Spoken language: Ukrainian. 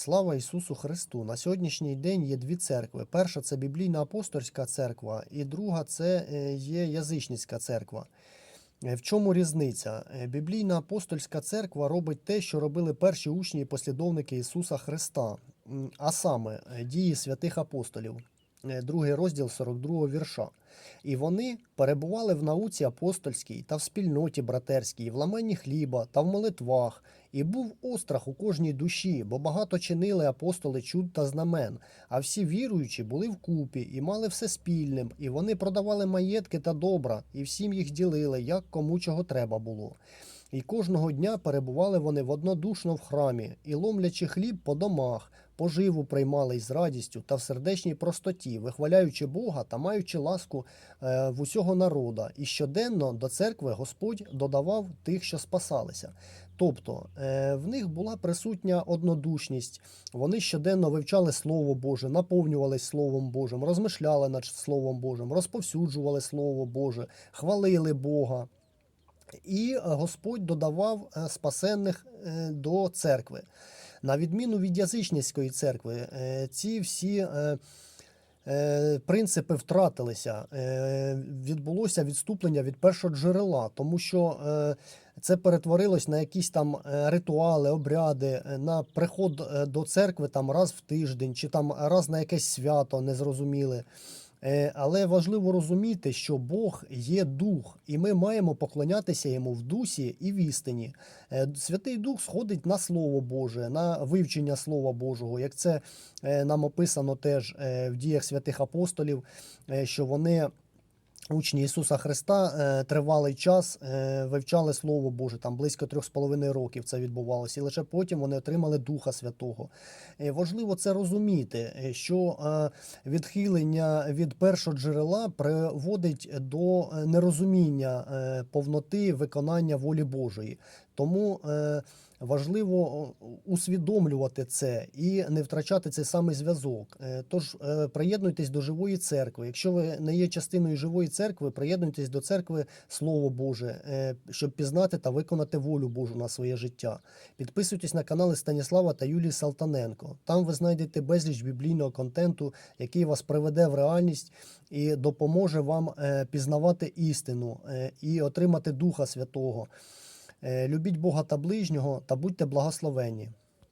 Слава Ісусу Христу! На сьогоднішній день є дві церкви. Перша це біблійна апостольська церква, і друга це е, є язичницька церква. Е, В чому різниця? Е, Біблійна апостольська церква робить те, що робили перші учні і послідовники Ісуса Христа, а саме дії святих апостолів, другий розділ 42 вірша. І вони перебували в науці апостольській та в спільноті братерській, і в ламанні хліба та в молитвах. І був острах у кожній душі, бо багато чинили апостоли чуд та знамен. А всі віруючі були вкупі і мали все спільним, і вони продавали маєтки та добра, і всім їх ділили, як кому чого треба було. І кожного дня перебували вони воднодушно в храмі, і ломлячи хліб по домах, поживу приймали із радістю та в сердечній простоті, вихваляючи Бога та маючи ласку е, в усього народа. І щоденно до церкви Господь додавав тих, що спасалися. Тобто е, в них була присутня однодушність, вони щоденно вивчали Слово Боже, наповнювались Словом Божим, розмишляли над Словом Божим, розповсюджували Слово Боже, хвалили Бога. І е, Господь додавав е, спасенних е, до церкви. На відміну від язичницької церкви, ці всі принципи втратилися. Відбулося відступлення від першого джерела, тому що це перетворилось на якісь там ритуали, обряди, на приход до церкви там раз в тиждень, чи там раз на якесь свято незрозуміле. Е, Але важливо розуміти, що Бог є дух, і ми маємо поклонятися йому в дусі і в істині. Е, Святий Дух сходить на Слово Боже, на вивчення Слова Божого, як це е, нам описано теж в діях святих апостолів, що вони. Учні Ісуса Христа е, тривалий час е, вивчали Слово Боже, там близько трьох з половиною років це відбувалося, і лише потім вони отримали Духа Святого. Е, важливо це розуміти, що відхилення від першого джерела приводить до нерозуміння повноти виконання волі Божої. Тому е, важливо усвідомлювати це і не втрачати цей самий зв'язок. Е, Тож е, приєднуйтесь до живої церкви. Якщо ви не є частиною живої церкви, приєднуйтесь до церкви Слово Боже, е, щоб пізнати та виконати волю Божу на своє життя. Підписуйтесь на канали Станіслава та Юлії Салтаненко. Там ви знайдете безліч біблійного контенту, який вас приведе в реальність і допоможе вам е, пізнавати істину е, і отримати Духа Святого. Е, Любіть Бога та ближнього та будьте благословенні.